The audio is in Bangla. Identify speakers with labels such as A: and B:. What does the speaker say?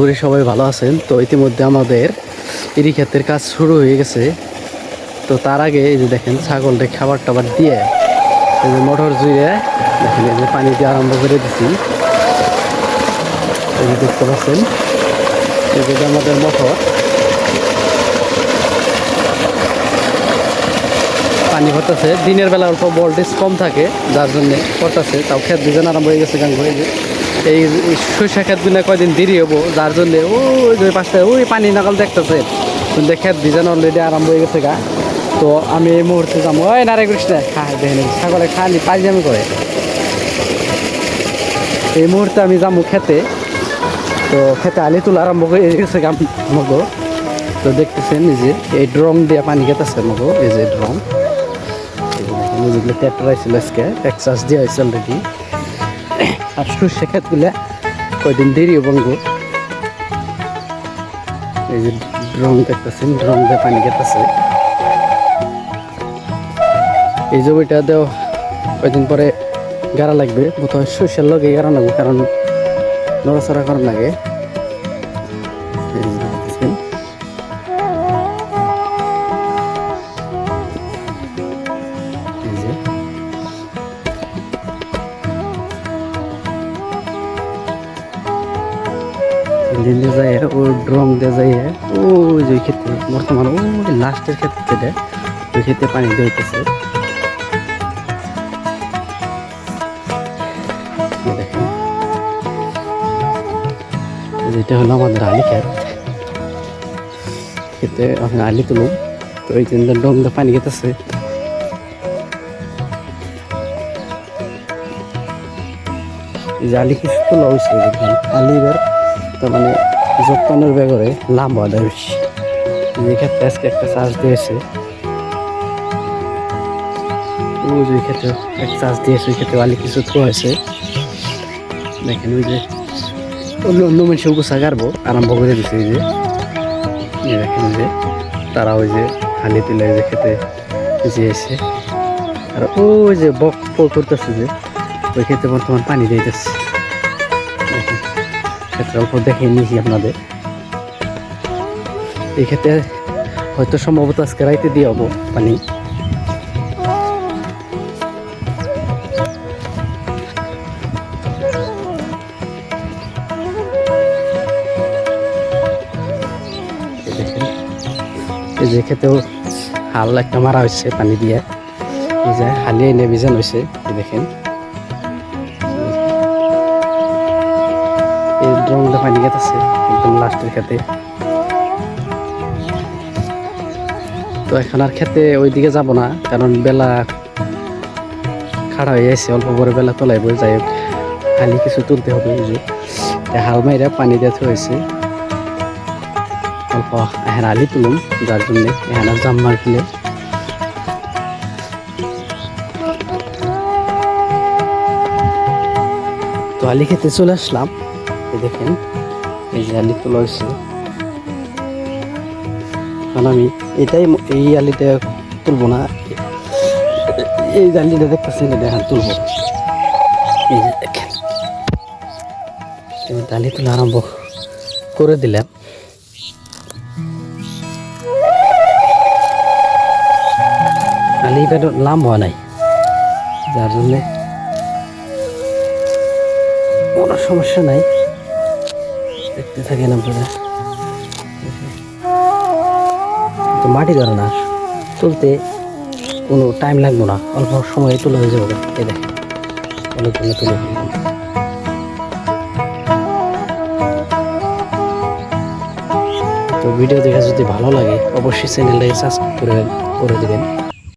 A: করি সবাই ভালো আছেন। তো ইতিমধ্যে আমাদের ইরি ক্ষেতের কাজ শুরু হয়ে গেছে। তো তার আগে এই যে দেখেন, ছাগলটা খাবার টাবার দিয়ে এই যে মোটর জুড়ে দেখেন, এই যে পানি দিয়ে আরম্ভ করে দিছি। এই দেখতে পাচ্ছেন, এই যে আমাদের মোটর। পানি ভরতেছে। দিনের বেলা অল্প ভোল্টেজ কম থাকে, যার জন্য করতেছে তাও ক্ষেত দুজন আরম্ভ হয়ে গেছে গান যে। এই সরিষা ক্ষেতগুলো কয়দিন দেরি হব, যার জন্য ওই পাশে ওই পানি নাকাল দেখতেছে। ক্ষেত দুজন অলরেডি আরম্ভ হয়ে গেছে গা। তো আমি এই মুহূর্তে যাব। ওই নারে কৃষ্ণ, খা, দেখেন, ছাগলে খালি পাইজামি করে এই মুহূর্তে আমি যাব খেতে। তো খেতে আলি তোলা আরম্ভ হয়ে গেছে গা মগো। তো দেখতেছেন এই যে, এই ড্রম দিয়ে পানি খেতেছে মগো, এই যে ড্রম যেগুলো ট্র্যাক্টর আইছিল আজকে দিয়ে হয়েছে অলরেডি আর সর্ষে ক্ষেতগুলো কয়দিন দেরি বঙ্গু এই যে ড্রং দেখতেছেন, ড্রম দিয়ে পানি খেতেছে। এই জমিটা দেও কয়দিন পরে গাড়া লাগবে, বোধহয় সর্ষের লগে গাড়া লাগবে, কারণ নড়াচড়া করার লাগে। দিন দিয়ে যায় ও ড্রম দিয়ে যায় ও যে ওই ক্ষেত্রে বর্তমান, ওই লাস্টের ক্ষেত্রে যেটা, ওই ক্ষেত্রে পানি দিতেছে দেখেন। যেটা হলো আমাদের আলি ক্ষেত। খেতে আমি আলি তুলুম, তো ওই তিনটা ডোম দিয়ে পানি খেতেছে। আলি কিছু হয়েছে দেখেন আলি এবার তো মানে যত্নের ব্যাগরে লাভ হয় বেশি। এই ক্ষেত্রে আজকে একটা চার্জ দিয়েছে। ওই ক্ষেত্রে এক চার্জ দিয়েছে, ওই ক্ষেত্রে আলি কিছু হয়েছে। দেখেন ওই যে অন্য অন্য মানুষের গোসা গারবো আরম্ভ করে দিছে এই যে। দেখেন যে তারা ওই যে হালি তুলে যে খেতে এসে আর ওই যে বক বক করতেছে যে, ওই ক্ষেত্রে বর্তমান পানি দিতেছে। দেখেন। ক্ষেত্রে অল্প দেখে নিয়েছি আপনাদের। এই ক্ষেত্রে হয়তো সম্ভবত আজকে রাইতে দিয়ে হব পানি। এই যে ক্ষেতেও হাল একটা মারা হয়েছে পানি দিয়ে। এই যে হালি এনে বিজান হয়েছে দেখেন। ড্রমটা পানি গেতেছে একদম লাস্টের খেতে। তো এখন আর খেতে ওইদিকে যাব না, কারণ বেলা খাড়া হয়ে গেছে, অল্প পরে বেলা তোলাইব, যাই হোক, খালি কিছু তুলতে হবে যে। হাল মাইরা পানি দিতে হয়েছে অল্প এখন আলি তুলুম, যার জন্য এখন আর জাম মার কিনে। তো আলি খেতে চলে আসলাম। দেখেন, এই যে আলি তোলা হয়েছে কারণ আমি এটাই এই আলিটা তুলবো না। এই যে আলিটা দেখতেছেন এটা এখন তুলবো। এই যে দেখেন। আলি তোলা আরম্ভ করে দিলাম। এবার লাম হওয়া নাই। যার জন্যে কোনো সমস্যা নাই। দেখতে থাকেন আপনারা। তো মাটি ধরে না, তুলতে কোনো টাইম লাগবে না, অল্প সময়ে তুলে হয়ে যাবে। এই দেখেন অনেকগুলো তুলে তো ভিডিও দেখে যদি ভালো লাগে, অবশ্যই চ্যানেলটাকে সাবস্ক্রাইব করে করে দেবেন।